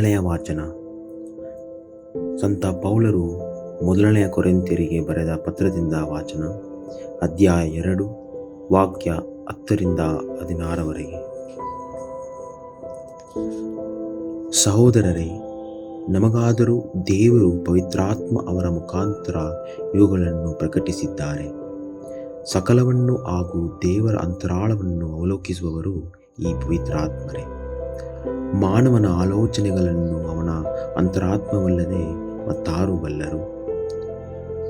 ವಾಚನ. ಸಂತ ಪೌಲರು ಮೊದಲನೆಯ ಕೊರೆಂತಿಯರಿಗೆ ಬರೆದ ಪತ್ರದಿಂದ ವಾಚನ. ಅಧ್ಯಾಯ ಎರಡು, ವಾಕ್ಯ ಹತ್ತರಿಂದ ಹದಿನಾರವರೆಗೆ ಸಹೋದರರೇ, ನಮಗಾದರೂ ದೇವರು ಪವಿತ್ರಾತ್ಮ ಅವರ ಮುಖಾಂತರ ಇವುಗಳನ್ನು ಪ್ರಕಟಿಸಿದ್ದಾರೆ. ಸಕಲವನ್ನು ಹಾಗೂ ದೇವರ ಅಂತರಾಳವನ್ನು ಅವಲೋಕಿಸುವವರು ಈ ಪವಿತ್ರಾತ್ಮರೇ. ಮಾನವನ ಆಲೋಚನೆಗಳನ್ನು ಅವನ ಅಂತರಾತ್ಮವಲ್ಲದೆ ಮತ್ತಾರು ಬಲ್ಲರು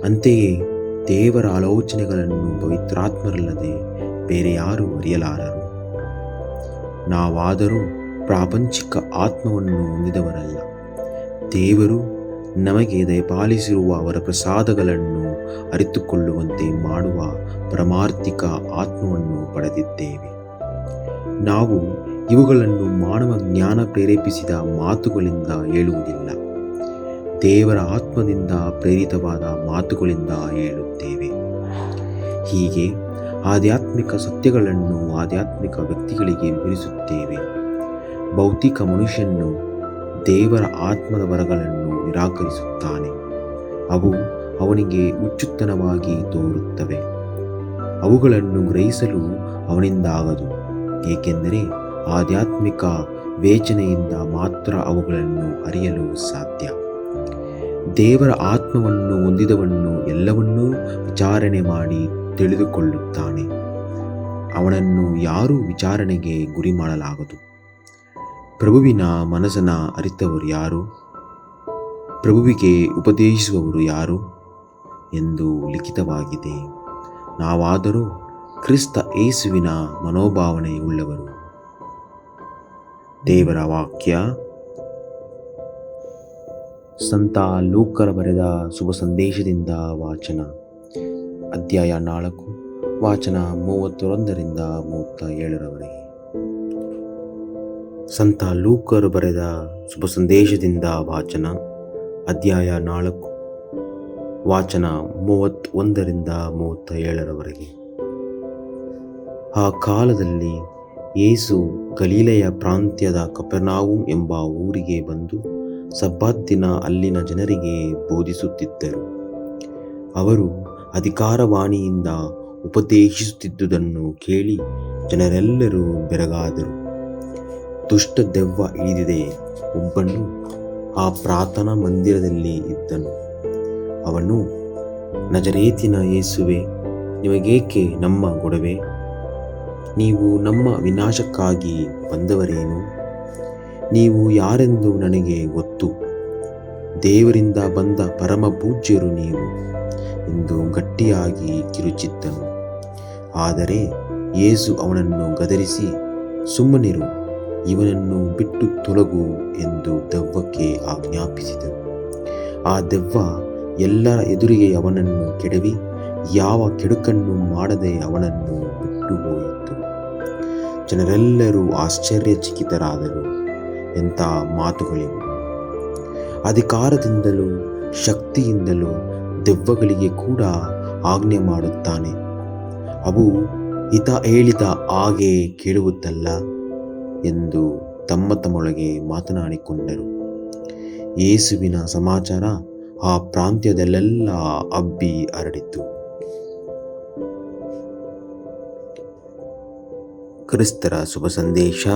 ಅಂತೆಯೇ ದೇವರ ಆಲೋಚನೆಗಳನ್ನು ಪವಿತ್ರಾತ್ಮರಲ್ಲದೆ ಬೇರೆ ಯಾರು ಅರಿಯಲಾರರು. ನಾವಾದರೂ ಪ್ರಾಪಂಚಿಕ ಆತ್ಮವನ್ನು ಹೊಂದಿದವರಲ್ಲ. ದೇವರು ನಮಗೆ ದಯಪಾಲಿಸಿರುವ ಅವರ ಪ್ರಸಾದಗಳನ್ನು ಅರಿತುಕೊಳ್ಳುವಂತೆ ಮಾಡುವ ಪರಮಾರ್ಥಿಕ ಆತ್ಮವನ್ನು ಪಡೆದಿದ್ದೇವೆ. ನಾವು ಇವುಗಳನ್ನು ಮಾನವ ಜ್ಞಾನ ಪ್ರೇರೇಪಿಸಿದ ಮಾತುಗಳಿಂದ ಹೇಳುವುದಿಲ್ಲ. ದೇವರ ಆತ್ಮದಿಂದ ಪ್ರೇರಿತವಾದ ಮಾತುಗಳಿಂದ ಹೇಳುತ್ತೇವೆ. ಹೀಗೆ ಆಧ್ಯಾತ್ಮಿಕ ಸತ್ಯಗಳನ್ನು ಆಧ್ಯಾತ್ಮಿಕ ವ್ಯಕ್ತಿಗಳಿಗೆ ವಿವರಿಸುತ್ತೇವೆ. ಭೌತಿಕ ಮನುಷ್ಯನು ದೇವರ ಆತ್ಮದ ವರಗಳನ್ನು ನಿರಾಕರಿಸುತ್ತಾನೆ. ಅವು ಅವನಿಗೆ ಹುಚ್ಚುತ್ತನವಾಗಿ ತೋರುತ್ತವೆ. ಅವುಗಳನ್ನು ಗ್ರಹಿಸಲು ಅವನಿಂದಾಗದು. ಏಕೆಂದರೆ ಆಧ್ಯಾತ್ಮಿಕ ವೇಚನೆಯಿಂದ ಮಾತ್ರ ಅವುಗಳನ್ನು ಅರಿಯಲು ಸಾಧ್ಯ. ದೇವರ ಆತ್ಮವನ್ನು ಹೊಂದಿದವನ್ನು ಎಲ್ಲವನ್ನೂ ವಿಚಾರಣೆ ಮಾಡಿ ತಿಳಿದುಕೊಳ್ಳುತ್ತಾನೆ. ಅವನನ್ನು ಯಾರೂ ವಿಚಾರಣೆಗೆ ಗುರಿ ಮಾಡಲಾಗದು. ಪ್ರಭುವಿನ ಮನಸ್ಸನ ಅರಿತವರು ಯಾರು? ಪ್ರಭುವಿಗೆ ಉಪದೇಶಿಸುವವರು ಯಾರು? ಎಂದು ಲಿಖಿತವಾಗಿದೆ. ನಾವಾದರೂ ಕ್ರಿಸ್ತ ಏಸುವಿನ ಮನೋಭಾವನೆಯುಳ್ಳವರು. ದೇವರ ವಾಕ್ಯ. ಸಂತ ಲೂಕರ ಬರೆದ ಶುಭ ಸಂದೇಶದಿಂದ ವಾಚನ. ಅಧ್ಯಾಯ ನಾಲ್ಕು, ವಾಚನ ಮೂವತ್ತೊಂದರಿಂದ ಮೂವತ್ತ ಏಳರವರೆಗೆ ಸಂತ ಲೂಕರು ಬರೆದ ಶುಭ ಸಂದೇಶದಿಂದ ವಾಚನ. ಅಧ್ಯಾಯ ನಾಲ್ಕು, ವಾಚನ ಮೂವತ್ತೊಂದರಿಂದ ಮೂವತ್ತ ಏಳರವರೆಗೆ ಆ ಕಾಲದಲ್ಲಿ ಯೇಸು ಗಲೀಲೆಯ ಪ್ರಾಂತ್ಯದ ಕಪರ್ನಾವು ಎಂಬ ಊರಿಗೆ ಬಂದು ಸಬ್ಬಾತ್ತಿನ ಅಲ್ಲಿನ ಜನರಿಗೆ ಬೋಧಿಸುತ್ತಿದ್ದರು. ಅವರು ಅಧಿಕಾರವಾಣಿಯಿಂದ ಉಪದೇಶಿಸುತ್ತಿದ್ದುದನ್ನು ಕೇಳಿ ಜನರೆಲ್ಲರೂ ಬೆರಗಾದರು. ದುಷ್ಟ ದೆವ್ವ ಹಿಡಿದಿದೆ ಒಬ್ಬನು ಆ ಪ್ರಾರ್ಥನಾ ಮಂದಿರದಲ್ಲಿ ಇದ್ದನು. ಅವನು, ನಜರೇತಿನ ಯೇಸುವೆ, ನಿಮಗೇಕೆ ನಮ್ಮ ಗೊಡವೆ? ನೀವು ನಮ್ಮ ವಿನಾಶಕ್ಕಾಗಿ ಬಂದವರೇನು? ನೀವು ಯಾರೆಂದು ನನಗೆ ಗೊತ್ತು? ದೇವರಿಂದ ಬಂದ ಪರಮ ಪೂಜ್ಯರು ನೀವು ಎಂದು ಗಟ್ಟಿಯಾಗಿ ಕಿರುಚಿದ್ದನು ಆದರೆ ಯೇಸು ಅವನನ್ನು ಗದರಿಸಿ, ಸುಮ್ಮನಿರು, ಇವನನ್ನು ಬಿಟ್ಟು ತೊಲಗು ಎಂದು ದೆವ್ವಕ್ಕೆ ಆಜ್ಞಾಪಿಸಿದನು. ಆ ದೆವ್ವ ಎಲ್ಲರ ಎದುರಿಗೆ ಅವನನ್ನು ಕೆಡವಿ, ಯಾವ ಕೆಡುಕನ್ನು ಮಾಡದೆ ಅವನನ್ನು ಬಿಟ್ಟು ಹೋಯಿತು ಜನರೆಲ್ಲರೂ ಆಶ್ಚರ್ಯಚಕಿತರಾದರು ಎಂಥ ಮಾತುಗಳಿವೆ. ಅಧಿಕಾರದಿಂದಲೂ ಶಕ್ತಿಯಿಂದಲೂ ದೆವ್ವಗಳಿಗೆ ಕೂಡ ಆಜ್ಞೆ ಮಾಡುತ್ತಾನೆ. ಅವು ಹಿತ ಹೇಳಿದ ಹಾಗೆ ಕೇಳುವುದಲ್ಲ ಎಂದು ತಮ್ಮ ತಮ್ಮೊಳಗೆ ಮಾತನಾಡಿಕೊಂಡರು. ಯೇಸುವಿನ ಸಮಾಚಾರ ಆ ಪ್ರಾಂತ್ಯದಲ್ಲೆಲ್ಲ ಅಬ್ಬಿ ಹರಡಿತು. ಕ್ರಿಸ್ತರ ಶುಭ ಸಂದೇಶ.